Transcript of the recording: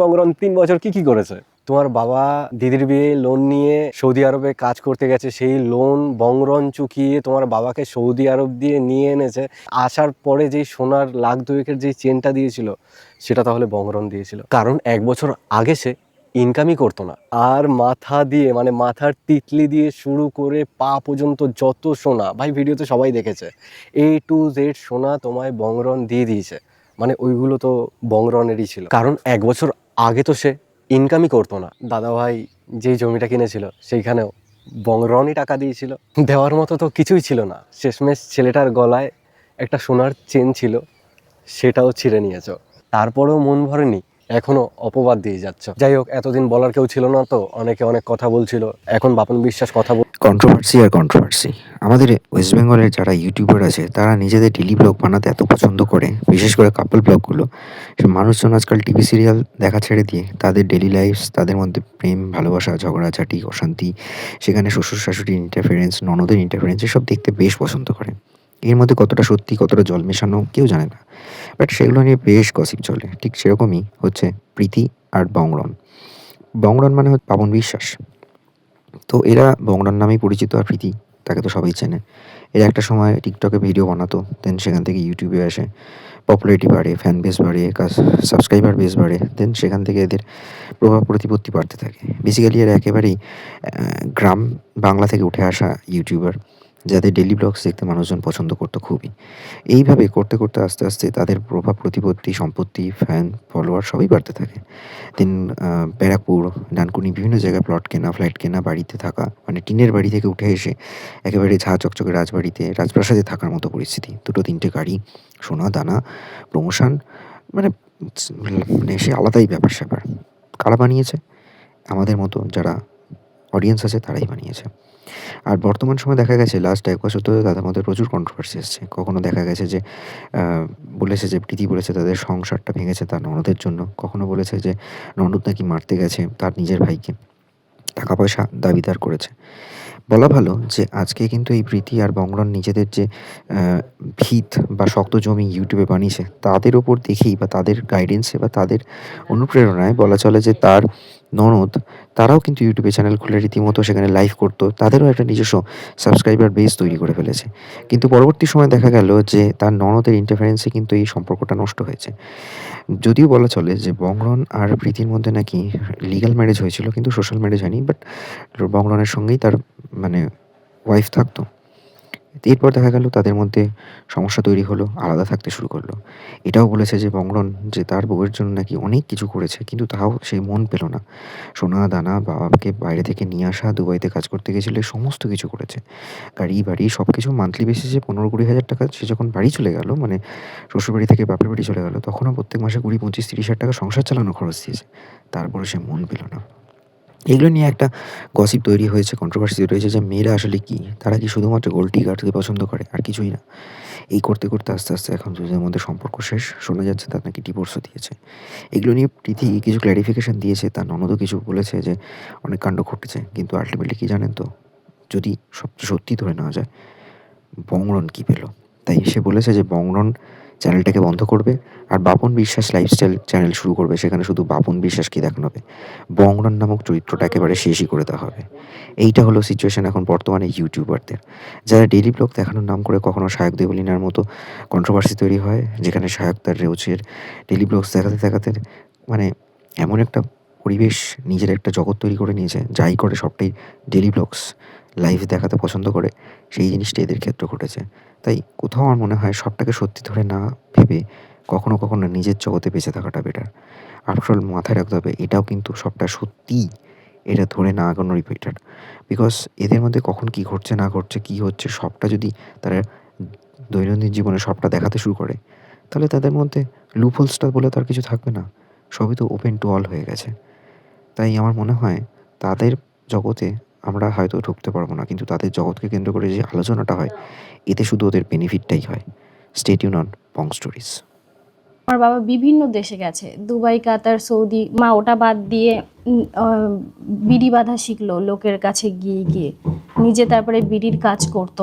বংরন তিন বছর কি কি করেছে? তোমার বাবা দিদির বিয়ে লোন নিয়ে সৌদি আরবে কাজ করতে গেছে, সেই লোন বংরন চুকিয়ে তোমার বাবাকে সৌদি আরব দিয়ে নিয়ে এনেছে। আসার পরে যেই সোনার লাখ দুয়েকের যেই চেনটা দিয়েছিল, সেটা তাহলে বংরন দিয়েছিল। কারণ এক বছর আগে সে ইনকামই করতো না। আর মাথা দিয়ে মানে মাথার তিতলি দিয়ে শুরু করে পা পর্যন্ত যত সোনা, ভাই ভিডিওতে সবাই দেখেছে এ টু জেড সোনা তোমায় বংরন দিয়ে দিয়েছে। মানে ওইগুলো তো বংরনেরই ছিল। কারণ এক বছর আগে তো সে ইনকামই করতো না। দাদাভাই যেই জমিটা কিনেছিল, সেইখানেও বংরনই টাকা দিয়েছিল। দেওয়ার মতো তো কিছুই ছিল না। শেষমেশ ছেলেটার গলায় একটা সোনার চেন ছিল, সেটাও ছিঁড়ে নিয়েছ। তারপরেও মন ভরেনি। এখনও অপবাদ দিয়ে যাচ্ছ। যাই হোক, এতদিন বলার কেউ ছিল না তো, অনেকে অনেক কথা বলছিল। এখন বাপন বিশ্বাস কথা বল কন্ট্রোভার্সি আর কন্ট্রোভার্সি আমাদের ওয়েস্ট বেঙ্গলের যারা ইউটিউবার আছে, তারা নিজেদের ডেলি ব্লগ বানাতে এত পছন্দ করে, বিশেষ করে কাপল ব্লগগুলো মানুষজন আজকাল টিভি সিরিয়াল দেখা ছেড়ে দিয়ে তাদের ডেলি লাইফ তাদের মধ্যে প্রেম, ভালোবাসা, ঝগড়াঝাটি, অশান্তি, সেখানে শ্বশুর শাশুড়ির ইন্টারফারেন্স ননদের ইন্টারফারেন্স এসব দেখতে বেশ পছন্দ করে। এর মধ্যে কতটা সত্যি, কতটা জল মেশানো কেউ জানে না। বাট সেগুলো নিয়ে বেশ গসিপ চলে। ঠিক সেরকমই হচ্ছে প্রীতি আর বংরন। বংরন মানে হচ্ছে পাবন বিশ্বাস। তো এরা বংরন নামেই পরিচিত আর প্রীতি, তাকে তো সবাই চেনে। এরা একটা সময় টিকটকে ভিডিও বানাতো দেন সেখান থেকে ইউটিউবে আসে। পপুলারিটি বাড়ে ফ্যান বেস বাড়ে সাবস্ক্রাইবার বেস বাড়ে দেন সেখান থেকে এদের প্রভাব প্রতিপত্তি বাড়তে থাকে। বেসিক্যালি এরা একেবারেই গ্রাম বাংলা থেকে উঠে আসা ইউটিউবার যাদের ডেলি ব্লগস দেখতে মানুষজন পছন্দ করতো খুবই। এইভাবে করতে করতে আস্তে আস্তে তাদের প্রভাব, প্রতিপত্তি, সম্পত্তি ফ্যান ফলোয়ার সবই বাড়তে থাকে। দেন ব্যারাকপুর, ডানকুনি বিভিন্ন জায়গায় প্লট কেনা ফ্ল্যাট কেনা, বাড়িতে থাকা মানে টিনের বাড়ি থেকে উঠে এসে একেবারে ঝা চকচকে রাজবাড়িতে, রাজপ্রাসাদে থাকার মতো পরিস্থিতি। দুটো তিনটে গাড়ি, সোনা, দানা প্রমোশন মানে মানে সে আলাদাই ব্যাপার স্যাপার কারা বানিয়েছে? আমাদের মতো যারা অডিয়েন্স আছে, তারাই বানিয়েছে। আর বর্তমান সময় দেখা গেছে লাস্ট এক বছর ধরে তাদের মধ্যে প্রচুর কন্ট্রোভার্সি এসছে। কখনো দেখা গেছে যে বলেছে যে, প্রীতি বলেছে তাদের সংসারটা ভেঙেছে তার ননদের জন্য। কখনো বলেছে যে, ননদ নাকি মারতে গেছে তার নিজের ভাইকে। টাকা পয়সা দাবিদার করেছে। বলা ভালো যে, আজকে কিন্তু এই প্রীতি আর বংরন নিজেদের যে ভিত বা শক্ত জমি ইউটিউবে বানিয়েছে, তাদের ওপর দেখেই বা তাদের গাইডেন্সে বা তাদের অনুপ্রেরণায় বলা চলে যে, তার ননদ তারাও কিন্তু ইউটিউবে চ্যানেল খুলে রীতিমতো সেখানে লাইভ করতো। তাদেরও একটা নিজস্ব সাবস্ক্রাইবার বেস তৈরি করে ফেলেছে। কিন্তু পরবর্তী সময় দেখা গেল যে তার ননদের ইন্টারফারেন্সে কিন্তু এই সম্পর্কটা নষ্ট হয়েছে। যদিও বলা চলে যে বংরন আর প্রীতির মধ্যে নাকি লিগাল ম্যারেজ হয়েছিল, কিন্তু সোশ্যাল ম্যারেজ হয়নি বাট বংরনের সঙ্গেই তার মানে ওয়াইফ থাকতো। এরপর দেখা গেল তাদের মধ্যে সমস্যা তৈরি হলো, আলাদা থাকতে শুরু করল। এটাও বলেছে যে বংরন যে তার বউয়ের জন্য নাকি অনেক কিছু করেছে, কিন্তু তাও সেই মন পেল না। সোনা, দানা, বাবাকে বাইরে থেকে নিয়ে আসা, দুবাইতে কাজ করতে গেছিল সমস্ত কিছু করেছে। গাড়ি, বাড়ি সব কিছু মান্থলি বেসিসে পনেরো কুড়ি হাজার টাকা, সে যখন বাড়ি চলে গেল মানে শ্বশুরবাড়ি থেকে বাপের বাড়ি চলে গেল, তখনও প্রত্যেক মাসে কুড়ি, পঁচিশ, তিরিশ হাজার টাকা সংসার চালানো খরচ দিয়েছে। তারপরে সে মন পেল না। এগুলো নিয়ে একটা গসিপ তৈরি হয়েছে কন্ট্রোভার্সি তৈরি হয়েছে যে মেয়েরা আসলে কি? তারা কি শুধুমাত্র গোল্ডি গার্ডকে পছন্দ করে? আর কিছুই না। এই করতে করতে আস্তে আস্তে এখন দুজনের মধ্যে সম্পর্ক শেষ। শোনা যাচ্ছে তার নাকি ডিভোর্সও দিয়েছে। এগুলো নিয়ে প্রীতি কিছু ক্ল্যারিফিকেশন দিয়েছে। তার ননদও কিছু বলেছে যে অনেক কাণ্ড ঘটেছে। কিন্তু আলটিমেটলি কী জানেন তো? যদি সত্যি ধরে নেওয়া যায়, বংরন কী পেল? তাই সে বলেছে যে বংরন চ্যানেলটাকে বন্ধ করবে আর বাপন বিশ্বাস লাইফস্টাইল চ্যানেল শুরু করবে। সেখানে শুধু বাপন বিশ্বাসকে দেখানো হবে। বংরন নামক চরিত্রটা একেবারে শেষই করে দেওয়া হবে। এইটা হলো সিচুয়েশন এখন বর্তমানে ইউটিউবারদের যারা ডেলি ব্লগ দেখানোর নাম করে কখনো সায়ক দেবলিনার মতো কন্ট্রোভার্সি তৈরি হয়, যেখানে সায়ক তার রেউচের ডেলি ব্লগস দেখাতে দেখাতে মানে এমন একটা পরিবেশ নিজের একটা জগৎ তৈরি করে নিয়েছে, যাই করে সবটাই ডেলি ব্লগস লাইভ দেখাতে পছন্দ করে, সেই জিনিসটা এদের ক্ষেত্রে ঘটেছে। তাই কোথাও আমার মনে হয় সবটাকে সত্যি ধরে না ভেবে কখনো কখনো নিজের জগতে বেঁচে থাকাটা বেটার আফটার অল মাথায় রাখতে হবে, এটাও কিন্তু সবটা সত্যি, এটা ধরে না আগানোরই বেটার বিকজ এদের মধ্যে কখন কি ঘটছে, না ঘটছে, কি হচ্ছে, সবটা যদি তারা দৈনন্দিন জীবনে সবটা দেখাতে শুরু করে, তাহলে তাদের মধ্যে লুপহোলসটা বলে তো আর কিছু থাকবে না। সবই তো ওপেন টু অল হয়ে গেছে। তাই আমার মনে হয় তাদের জগতে আমরা হয়তো ঢুকতে পারব না। কিন্তু তাদের জগৎকে কেন্দ্র করে যে আলোচনাটা হয়, এতে শুধু ওদের বেনিফিটটাই হয়। স্টেটিউন অন পং স্টোরিজ আমার বাবা বিভিন্ন দেশে গেছে। দুবাই, কাতার, সৌদি, মা, ওটা বাদ দিয়ে বিড়ি বাঁধা শিখলো লোকের কাছে গিয়ে গিয়ে। নিজে তারপরে বিড়ির কাজ করতো।